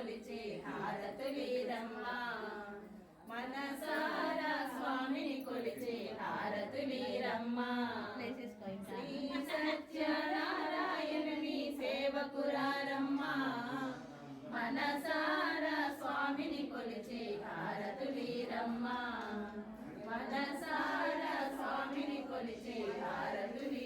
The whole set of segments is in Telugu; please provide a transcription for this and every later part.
కొలిచే హారతులీరమ్మ మనసారా స్వామిని కొలిచే హారతులీరమ్మ శ్రీ సత్యనారాయణని సేవకురారమ్మ. మనసారా స్వామిని కొలిచే హారతులీరమ్మ మనసారా స్వామిని కొలిచే హారతులీరమ్మ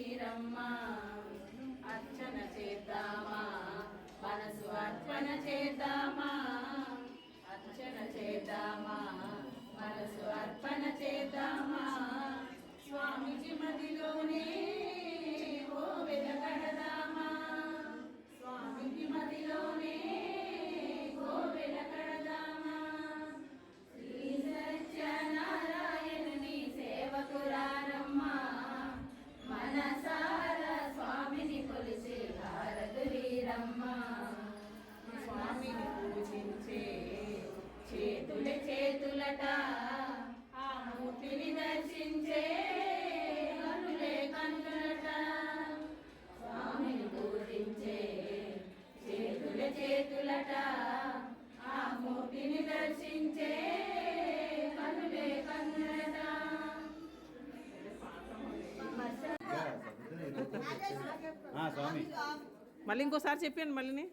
మళ్ళీ ఇంకోసారి చెప్పాను మళ్ళీని.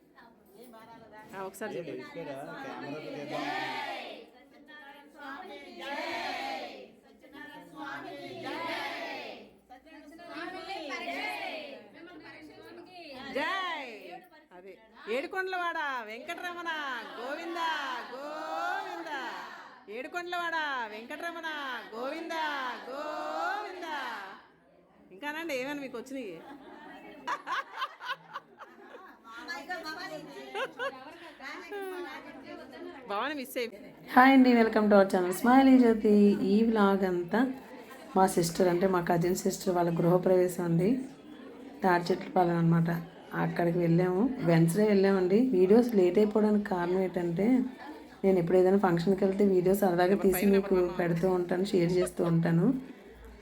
ఒకసారి చెప్పండి. జై. అదే. ఏడుకొండలవాడ వెంకటరమణ గోవింద గోవింద. ఏడుకొండలవాడ వెంకటరమణ గోవింద గోవింద. ఇంకానండి ఏమైనా మీకు వచ్చినాయి? హాయ్ అండి welcome to our channel smiley Jyothi. ఈ వ్లాగ్ అంతా మా సిస్టర్ అంటే మా కజిన్ సిస్టర్ వాళ్ళ గృహప్రవేశం అండి. తాడి చెట్లు పాలెం అనమాట అక్కడికి వెళ్ళాము. వెన్స్డే వెళ్ళామండి. వీడియోస్ లేట్ అయిపోవడానికి కారణం ఏంటంటే నేను ఎప్పుడు ఏదైనా ఫంక్షన్కి వెళ్తే వీడియోస్ సరదాగా తీసి మీకు పెడుతూ ఉంటాను షేర్ చేస్తూ ఉంటాను.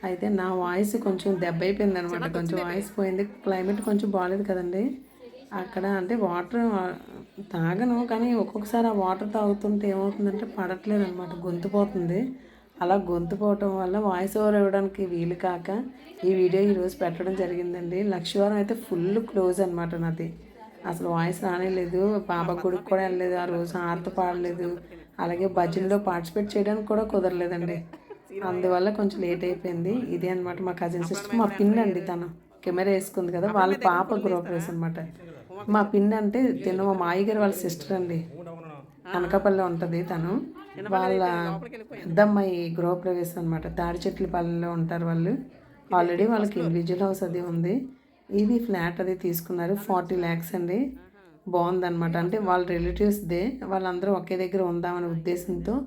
అయితే నా వాయిస్ కొంచెం దెబ్బ అయిపోయింది అనమాట కొంచెం వాయిస్ పోయింది. క్లైమేట్ కొంచెం బాగాలేదు కదండి. అక్కడ అంటే వాటర్ తాగను కానీ ఒక్కొక్కసారి ఆ వాటర్ తాగుతుంటే ఏమవుతుందంటే పడట్లేదు అనమాట గొంతు పోతుంది. అలా గొంతు పోవటం వల్ల వాయిస్ ఓవర్ ఇవ్వడానికి వీలు కాక ఈ వీడియో ఈరోజు పెట్టడం జరిగిందండి. లక్ష్యవారం అయితే ఫుల్ క్లోజ్ అనమాట నాది. అసలు వాయిస్ రానేలేదు బాబా గుడికి కూడా వెళ్ళలేదు ఆ రోజు ఆర్త పాడలేదు. అలాగే భజనలో పార్టిసిపేట్ చేయడానికి కూడా కుదరలేదండి. అందువల్ల కొంచెం లేట్ అయిపోయింది. ఇదే అనమాట మా కజిన్ సిస్టర్ మా పిన్ అండి తను. కెమెరా వేసుకుంది కదా వాళ్ళ పాప గృహప్రవేశం అనమాట మా పిన్ అంటే తిన్న మా మాయగారు వాళ్ళ సిస్టర్ అండి. అనకాపల్లి ఉంటుంది తను. వాళ్ళ పెద్దమ్మాయి గృహప్రవేశం అనమాట తాడి చెట్ల పల్లెలో ఉంటారు వాళ్ళు. ఆల్రెడీ వాళ్ళకి ఇండివిజువల్ హౌస్ అది ఉంది. ఇది ఫ్లాట్ అది తీసుకున్నారు. ఫార్టీ ల్యాక్స్ అండి. బాగుందన్నమాట. అంటే వాళ్ళ రిలేటివ్స్దే వాళ్ళందరూ ఒకే దగ్గర ఉందామనే ఉద్దేశంతో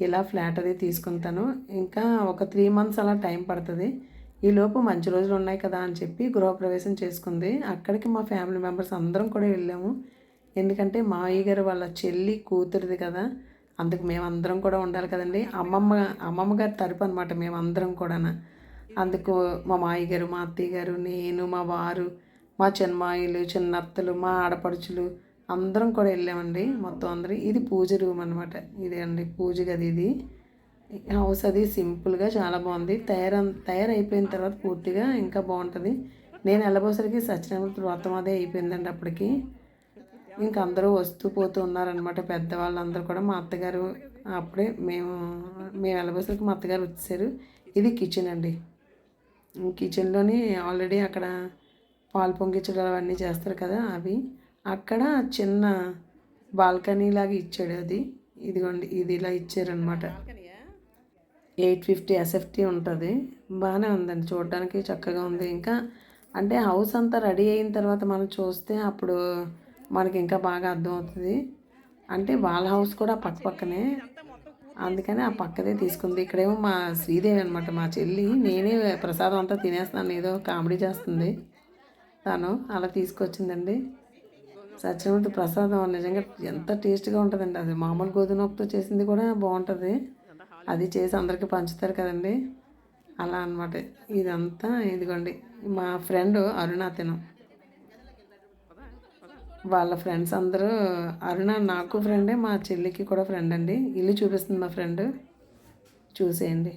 ఇలా ఫ్లాట్ అది తీసుకుంటాను ఇంకా ఒక త్రీ మంత్స్ అలా టైం పడుతుంది. ఈలోపు మంచి రోజులు ఉన్నాయి కదా అని చెప్పి గృహప్రవేశం చేసుకుంది. అక్కడికి మా ఫ్యామిలీ మెంబర్స్ అందరం కూడా వెళ్ళాము. ఎందుకంటే మా అయ్యగారు వాళ్ళ చెల్లి కూతురిది కదా. అందుకు మేమందరం కూడా ఉండాలి కదండి. అమ్మమ్మ అమ్మమ్మ గారి తరపు అనమాట మేమందరం కూడా అందుకు మా మాయ గారు మా అత్తయ్య గారు నేను మా వారు మా చిన్నమాయిలు చిన్నత్తలు మా ఆడపడుచులు అందరం కూడా వెళ్ళామండి. మొత్తం అందరూ ఇది పూజ రూమ్ అనమాట ఇది అండి పూజ గది ఇది. హౌస్ అది సింపుల్గా చాలా బాగుంది. తయారు తయారైపోయిన తర్వాత పూర్తిగా ఇంకా బాగుంటుంది. నేను వెళ్ళబోసరికి సత్యనారాయణ వ్రతం అదే అయిపోయిందండి అప్పటికి. ఇంకా అందరూ వస్తూ పోతూ ఉన్నారనమాట పెద్దవాళ్ళందరూ కూడా. మా అత్తగారు అప్పుడే మేము మేము వెళ్ళబోసరికి మా అత్తగారు వచ్చేసారు. ఇది కిచెన్ అండి. కిచెన్లోని ఆల్రెడీ అక్కడ పాలు పొంగించడం అవన్నీ చేస్తారు కదా అవి. అక్కడ చిన్న బాల్కనీ లాగా ఇచ్చాడు అది. ఇదిగోండి ఇది ఇలా ఇచ్చారనమాట ఎయిట్ ఫిఫ్టీ ఎస్ఎఫ్టీ ఉంటుంది. బాగానే ఉందండి. చూడడానికి చక్కగా ఉంది. ఇంకా అంటే హౌస్ అంతా రెడీ అయిన తర్వాత మనం చూస్తే అప్పుడు మనకి ఇంకా బాగా అర్థమవుతుంది. అంటే వాళ్ళ హౌస్ కూడా పక్క పక్కనే. అందుకని ఆ పక్కదే తీసుకుంది. ఇక్కడేమో మా శ్రీదేవి అనమాట మా చెల్లి నేనే ప్రసాదం అంతా తినేస్తాను. ఏదో కామెడీ చేస్తుంది. తను అలా తీసుకొచ్చిందండి. సత్యమూర్తి ప్రసాదం నిజంగా ఎంత టేస్ట్గా ఉంటుందండి. అది మామూలు గోధుమ నొప్పితో చేసింది కూడా బాగుంటుంది. అది చేసి అందరికీ పంచుతారు కదండి. అలా అన్నమాట. ఇదంతా ఇదిగోండి. మా ఫ్రెండ్ అరుణాతనం వాళ్ళ ఫ్రెండ్స్ అందరూ అరుణ నాకు ఫ్రెండే మా చెల్లికి కూడా ఫ్రెండ్ అండి. ఇల్లు చూపిస్తుంది మా ఫ్రెండ్. చూసేయండి.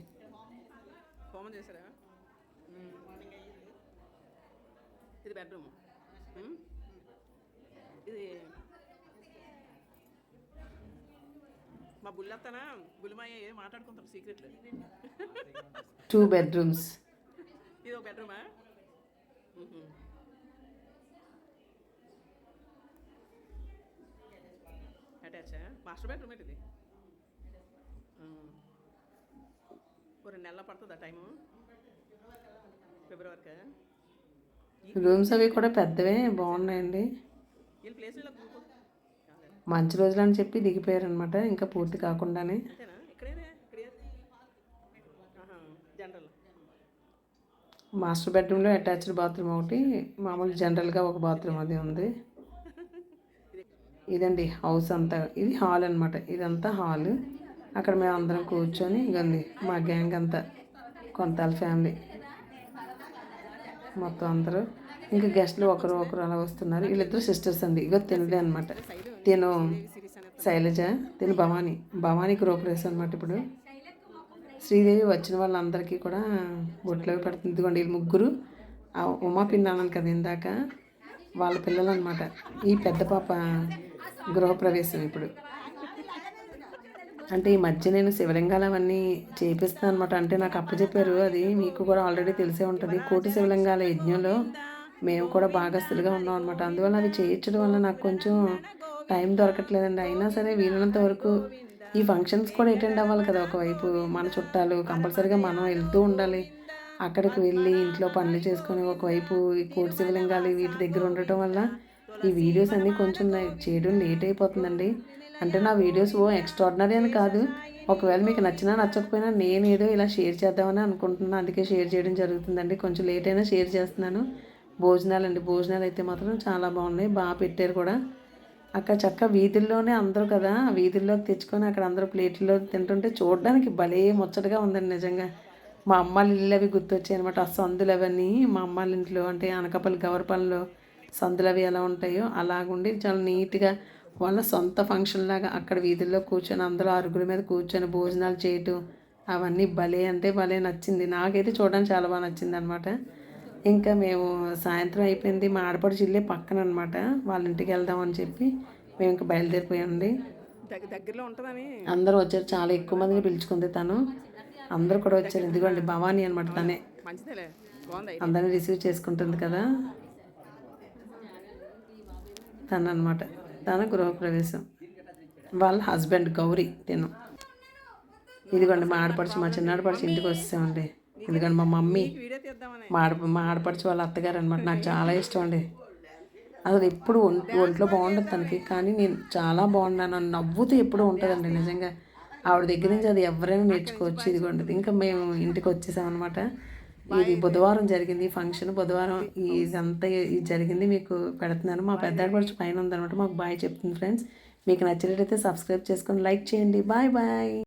ఇది బెడ్రూమ్ మ్మ్. ఇది మా బుల్లత్తన బులిమాయ ఏం మాట్లాడుకుంటారు సీక్రెట్లు టూ బెడ్రూమ్స్ ఇది ఒక బెడ్రూమా అటాచా మాస్టర్ బెడ్రూమ్ ఏంటిది. ఓ రెండు నెలల పడుతుందా టైము ఫిబ్రవరికా రూమ్స్ అవి కూడా పెద్దవే బాగున్నాయండి. వీళ్ళ ప్లేస్ మంచి రోజులు అని చెప్పి దిగిపోయారు అనమాట ఇంకా పూర్తి కాకుండానే. మాస్టర్ బెడ్రూమ్లో అటాచ్డ్ బాత్రూమ్ ఒకటి మామూలు జనరల్గా ఒక బాత్రూమ్ అది ఉంది. ఇదండి హౌస్ అంతా. ఇది హాల్ అనమాట ఇదంతా హాల్. అక్కడ మేము అందరం కూర్చొని ఇగండి మా గ్యాంగ్ అంతా కొంతాల ఫ్యామిలీ. మొత్తం అందరూ. ఇంకా గెస్ట్లు ఒకరు ఒకరు అలా వస్తున్నారు. వీళ్ళిద్దరు సిస్టర్స్ అండి. ఇక తినదే అనమాట తిను శైలజ తిను భవానీ. భవానీ గృహప్రవేశం అనమాట ఇప్పుడు. శ్రీదేవి వచ్చిన వాళ్ళందరికీ కూడా బొట్లు పెడుతుంది. ఇదిగోండి వీళ్ళు ముగ్గురు. ఆ ఉమా పిన్న కదా ఇందాక వాళ్ళ పిల్లలు అనమాట ఈ పెద్ద పాప గృహప్రవేశం ఇప్పుడు. అంటే ఈ మధ్య నేను శివలింగాలు అవన్నీ చేపిస్తాను అనమాట అంటే నాకు అప్పచెప్పారు. అది మీకు కూడా ఆల్రెడీ తెలిసే ఉంటుంది. కోటి శివలింగాల యజ్ఞంలో మేము కూడా భాగస్తులుగా ఉన్నాం అనమాట అందువల్ల అవి చేయించడం వల్ల నాకు కొంచెం టైం దొరకట్లేదండి. అయినా సరే వీలైనంత వరకు ఈ ఫంక్షన్స్ కూడా అటెండ్ అవ్వాలి కదా ఒకవైపు. మన చుట్టాలు కంపల్సరీగా మనం వెళ్తూ ఉండాలి. అక్కడికి వెళ్ళి ఇంట్లో పనులు చేసుకొని ఒకవైపు ఈ కోటి శివలింగాలు వీటి దగ్గర ఉండటం వల్ల ఈ వీడియోస్ అన్నీ కొంచెం చేయడం లేట్ అయిపోతుందండి. అంటే నా వీడియోస్ ఓ ఎక్స్ట్రాడినరీ అని కాదు. ఒకవేళ మీకు నచ్చినా నచ్చకపోయినా నేను ఏదో ఇలా షేర్ చేద్దామని అనుకుంటున్నాను అందుకే షేర్ చేయడం జరుగుతుందండి. కొంచెం లేట్ అయినా షేర్ చేస్తున్నాను. భోజనాలు అండి భోజనాలు అయితే మాత్రం చాలా బాగున్నాయి. బాగా పెట్టారు కూడా. అక్కడ చక్క వీధుల్లోనే అందరూ కదా. వీధుల్లోకి తెచ్చుకొని అక్కడ అందరూ ప్లేట్లో తింటుంటే చూడడానికి భలే ముచ్చటగా ఉందండి నిజంగా. మా అమ్మాళ్ళ ఇల్లు అవి గుర్తొచ్చాయి అనమాట ఆ సందులు అవన్నీ మా అమ్మాళ్ళ ఇంట్లో అంటే అనకాపల్లి గవర్పల్లిలో సందులు అవి ఎలా ఉంటాయో అలాగుండి చాలా నీట్గా వాళ్ళ సొంత ఫంక్షన్ లాగా అక్కడ వీధుల్లో కూర్చొని అందరూ అరుగుల మీద కూర్చొని భోజనాలు చేయటం అవన్నీ భలే అంటే భలే నచ్చింది. నాకైతే చూడడానికి చాలా బాగా నచ్చింది అనమాట ఇంకా మేము సాయంత్రం అయిపోయింది మా ఆడపడుచు ఇల్లే పక్కన అనమాట వాళ్ళ ఇంటికి వెళ్దామని చెప్పి మేము ఇంకా బయలుదేరిపోయామండి దగ్గర దగ్గరలో ఉంటుందని. అందరూ వచ్చారు చాలా ఎక్కువ మందిని పిలుచుకుంది తను. అందరూ కూడా వచ్చారు. ఇదిగోండి భవానీ అనమాట తనే. అందరిని రిసీవ్ చేసుకుంటుంది కదా. తను అనమాట తన గృహప్రవేశం. వాళ్ళ హస్బెండ్ గౌరీ తిను. ఇదిగోండి మా ఆడపడుచు మా చిన్న ఆడపడుచు ఇంటికి వచ్చేసామండి. ఇదిగోండి మా మమ్మీ మా ఆడ మా ఆడపడుచు వాళ్ళ అత్తగారు అనమాట నాకు చాలా ఇష్టం అండి. అసలు ఎప్పుడు ఒంట్ ఒంట్లో బాగుంటుంది తనకి. కానీ నేను చాలా బాగున్నాను. నవ్వుతూ ఎప్పుడు ఉంటుందండి నిజంగా. ఆవిడ దగ్గర నుంచి అది ఎవరైనా నేర్చుకోవచ్చు. ఇదిగోండి. ఇంకా మేము ఇంటికి వచ్చేసాం అనమాట ఇది బుధవారం జరిగింది. ఫంక్షన్ బుధవారం ఇదంతా ఇది జరిగింది. మీకు పెడుతున్నాను. మా పెద్ద ఆడపడుచు పైన ఉందన్నమాట. మాకు బాయ్ చెప్తుంది ఫ్రెండ్స్. మీకు నచ్చినట్టయితే సబ్స్క్రైబ్ చేసుకొని లైక్ చేయండి. Bye bye.